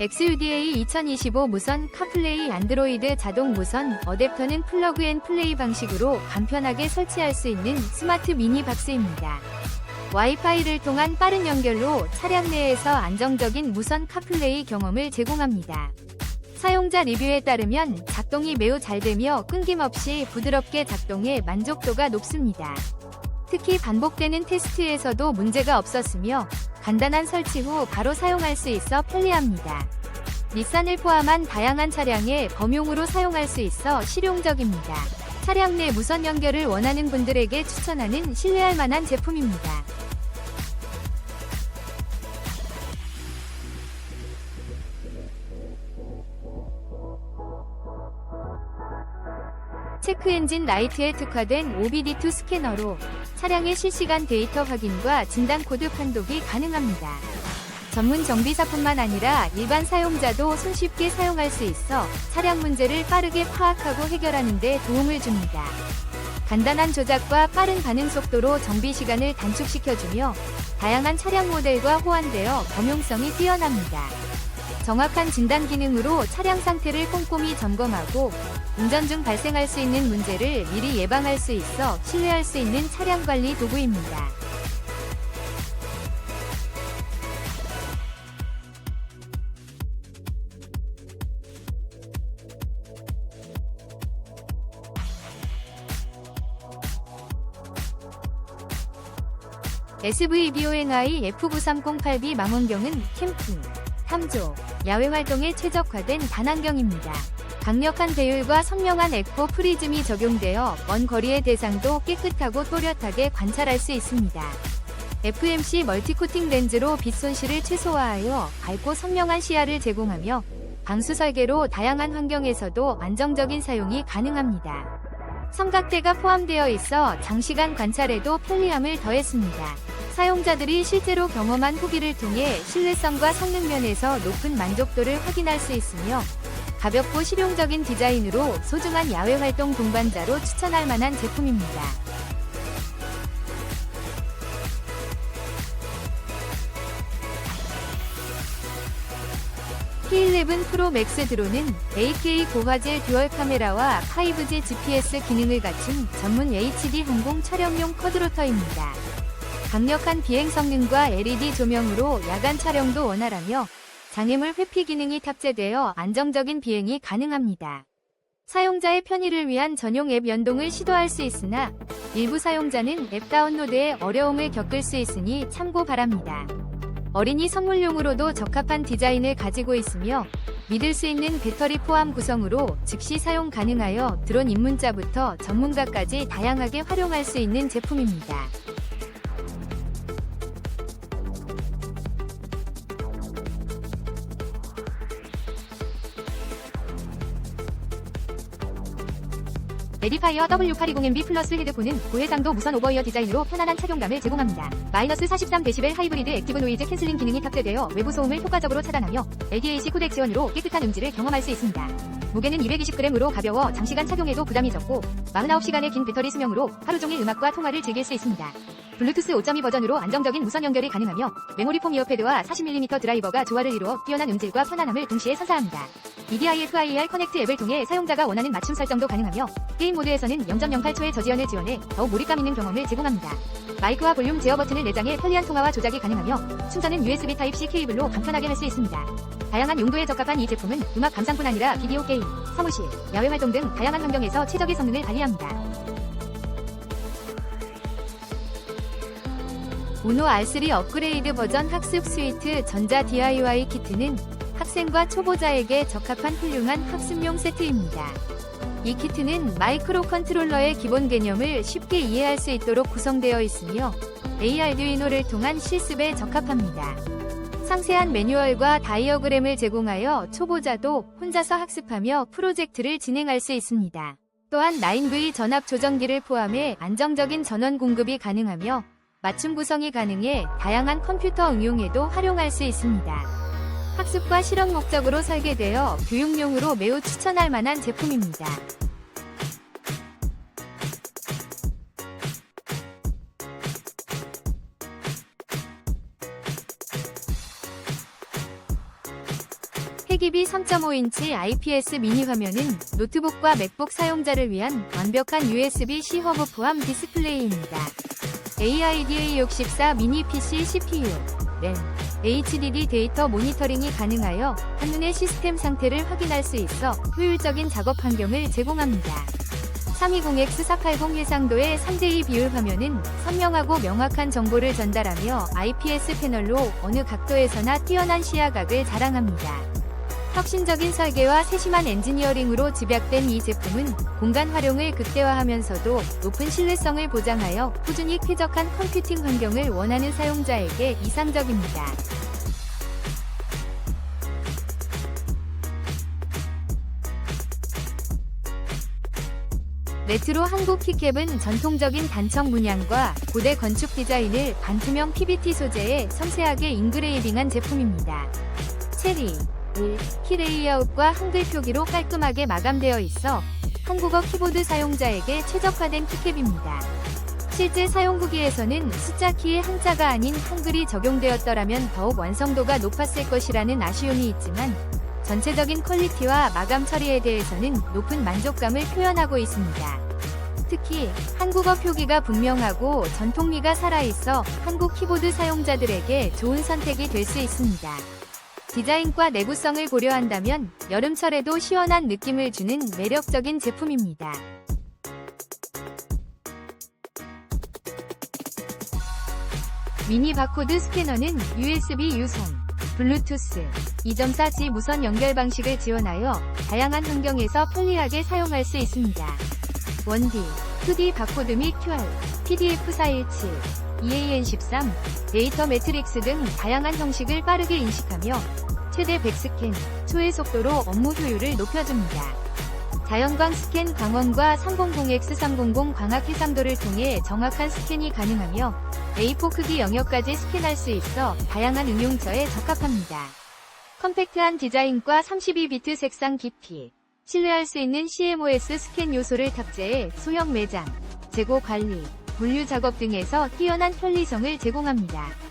XUDA 2025 무선 카플레이 안드로이드 자동 무선 어댑터는 플러그 앤 플레이 방식으로 간편하게 설치할 수 있는 스마트 미니 박스입니다. 와이파이를 통한 빠른 연결로 차량 내에서 안정적인 무선 카플레이 경험을 제공합니다. 사용자 리뷰에 따르면 작동이 매우 잘 되며 끊김없이 부드럽게 작동해 만족도가 높습니다. 특히 반복되는 테스트에서도 문제가 없었으며 간단한 설치 후 바로 사용할 수 있어 편리합니다. 닛산을 포함한 다양한 차량에 범용으로 사용할 수 있어 실용적입니다. 차량 내 무선 연결을 원하는 분들에게 추천하는 신뢰할 만한 제품입니다. 체크 엔진 라이트에 특화된 OBD2 스캐너로 차량의 실시간 데이터 확인과 진단 코드 판독이 가능합니다. 전문 정비사뿐만 아니라 일반 사용자도 손쉽게 사용할 수 있어 차량 문제를 빠르게 파악하고 해결하는 데 도움을 줍니다. 간단한 조작과 빠른 반응 속도로 정비 시간을 단축시켜주며 다양한 차량 모델과 호환되어 범용성이 뛰어납니다. 정확한 진단 기능으로 차량 상태를 꼼꼼히 점검하고 운전 중 발생할 수 있는 문제를 미리 예방할 수 있어 신뢰할 수 있는 차량 관리 도구입니다. SVBONI F9308B 망원경은 캠핑, 탐조, 야외 활동에 최적화된 단안경입니다. 강력한 배율과 선명한 에코 프리즘이 적용되어 먼 거리의 대상도 깨끗하고 또렷하게 관찰할 수 있습니다. FMC 멀티코팅 렌즈로 빛 손실을 최소화하여 밝고 선명한 시야를 제공하며 방수 설계로 다양한 환경에서도 안정적인 사용이 가능합니다. 삼각대가 포함되어 있어 장시간 관찰에도 편리함을 더했습니다. 사용자들이 실제로 경험한 후기를 통해 신뢰성과 성능 면에서 높은 만족도를 확인할 수 있으며 가볍고 실용적인 디자인으로 소중한 야외 활동 동반자로 추천할 만한 제품입니다. P11 프로 맥스 드론은 8K 고화질 듀얼 카메라와 5G GPS 기능을 갖춘 전문 HD 항공 촬영용 쿼드로터입니다. 강력한 비행 성능과 LED 조명으로 야간 촬영도 원활하며 장애물 회피 기능이 탑재되어 안정적인 비행이 가능합니다. 사용자의 편의를 위한 전용 앱 연동을 시도할 수 있으나 일부 사용자는 앱 다운로드에 어려움을 겪을 수 있으니 참고 바랍니다. 어린이 선물용으로도 적합한 디자인을 가지고 있으며 믿을 수 있는 배터리 포함 구성으로 즉시 사용 가능하여 드론 입문자부터 전문가까지 다양하게 활용할 수 있는 제품입니다. 에디파이어 W820MB 플러스 헤드폰은 고해상도 무선 오버이어 디자인으로 편안한 착용감을 제공합니다. 마이너스 43dB 하이브리드 액티브 노이즈 캔슬링 기능이 탑재되어 외부 소음을 효과적으로 차단하며 LDAC 코덱 지원으로 깨끗한 음질을 경험할 수 있습니다. 무게는 220g으로 가벼워 장시간 착용해도 부담이 적고 49시간의 긴 배터리 수명으로 하루 종일 음악과 통화를 즐길 수 있습니다. 블루투스 5.2 버전으로 안정적인 무선 연결이 가능하며 메모리 폼 이어패드와 40mm 드라이버가 조화를 이루어 뛰어난 음질과 편안함을 동시에 선사합니다. EDIFIR 커넥트 앱을 통해 사용자가 원하는 맞춤 설정도 가능하며 게임 모드에서는 0.08초의 저지연을 지원해 더욱 몰입감 있는 경험을 제공합니다. 마이크와 볼륨 제어 버튼을 내장해 편리한 통화와 조작이 가능하며 충전은 USB Type-C 케이블로 간편하게 할 수 있습니다. 다양한 용도에 적합한 이 제품은 음악 감상뿐 아니라 비디오 게임, 사무실, 야외 활동 등 다양한 환경에서 최적의 성능을 발휘합니다. 우노 R3 업그레이드 버전 학습 스위트 전자 DIY 키트는 학생과 초보자에게 적합한 훌륭한 학습용 세트입니다. 이 키트는 마이크로 컨트롤러의 기본 개념을 쉽게 이해할 수 있도록 구성되어 있으며 AR두이노를 통한 실습에 적합합니다. 상세한 매뉴얼과 다이어그램을 제공하여 초보자도 혼자서 학습하며 프로젝트를 진행할 수 있습니다. 또한 9V 전압 조정기를 포함해 안정적인 전원 공급이 가능하며 맞춤 구성이 가능해 다양한 컴퓨터 응용에도 활용할 수 있습니다. 학습과 실험 목적으로 설계되어 교육용으로 매우 추천할 만한 제품입니다. 해기비 3.5인치 IPS 미니 화면은 노트북과 맥북 사용자를 위한 완벽한 USB-C 허브 포함 디스플레이입니다. AIDA64 미니 PC CPU, 램, HDD 데이터 모니터링이 가능하여 한눈에 시스템 상태를 확인할 수 있어 효율적인 작업 환경을 제공합니다. 320X480 해상도의 3대2 비율 화면은 선명하고 명확한 정보를 전달하며 IPS 패널로 어느 각도에서나 뛰어난 시야각을 자랑합니다. 혁신적인 설계와 세심한 엔지니어링으로 집약된 이 제품은 공간 활용을 극대화하면서도 높은 신뢰성을 보장하여 꾸준히 쾌적한 컴퓨팅 환경을 원하는 사용자에게 이상적입니다. 레트로 한국 키캡은 전통적인 단청 문양과 고대 건축 디자인을 반투명 PBT 소재에 섬세하게 인그레이빙한 제품입니다. 체리, 을, 키 레이아웃과 한글 표기로 깔끔하게 마감되어 있어 한국어 키보드 사용자에게 최적화된 키캡입니다. 실제 사용 후기에서는 숫자 키에 한자가 아닌 한글이 적용되었더라면 더욱 완성도가 높았을 것이라는 아쉬움이 있지만 전체적인 퀄리티와 마감 처리에 대해서는 높은 만족감을 표현하고 있습니다. 특히 한국어 표기가 분명하고 전통미가 살아있어 한국 키보드 사용자들에게 좋은 선택이 될 수 있습니다. 디자인과 내구성을 고려한다면 여름철에도 시원한 느낌을 주는 매력적인 제품입니다. 미니 바코드 스캐너는 USB 유선, 블루투스, 2.4G 무선 연결 방식을 지원하여 다양한 환경에서 편리하게 사용할 수 있습니다. 1D, 2D 바코드 및 QR, PDF 417, EAN13, 데이터 매트릭스 등 다양한 형식을 빠르게 인식하며 최대 100스캔, 초의 속도로 업무 효율을 높여줍니다. 자연광 스캔 광원과 300X300 광학 해상도를 통해 정확한 스캔이 가능하며 A4 크기 영역까지 스캔할 수 있어 다양한 응용처에 적합합니다. 컴팩트한 디자인과 32비트 색상 깊이, 신뢰할 수 있는 CMOS 스캔 요소를 탑재해 소형 매장, 재고 관리, 분류 작업 등에서 뛰어난 편리성을 제공합니다.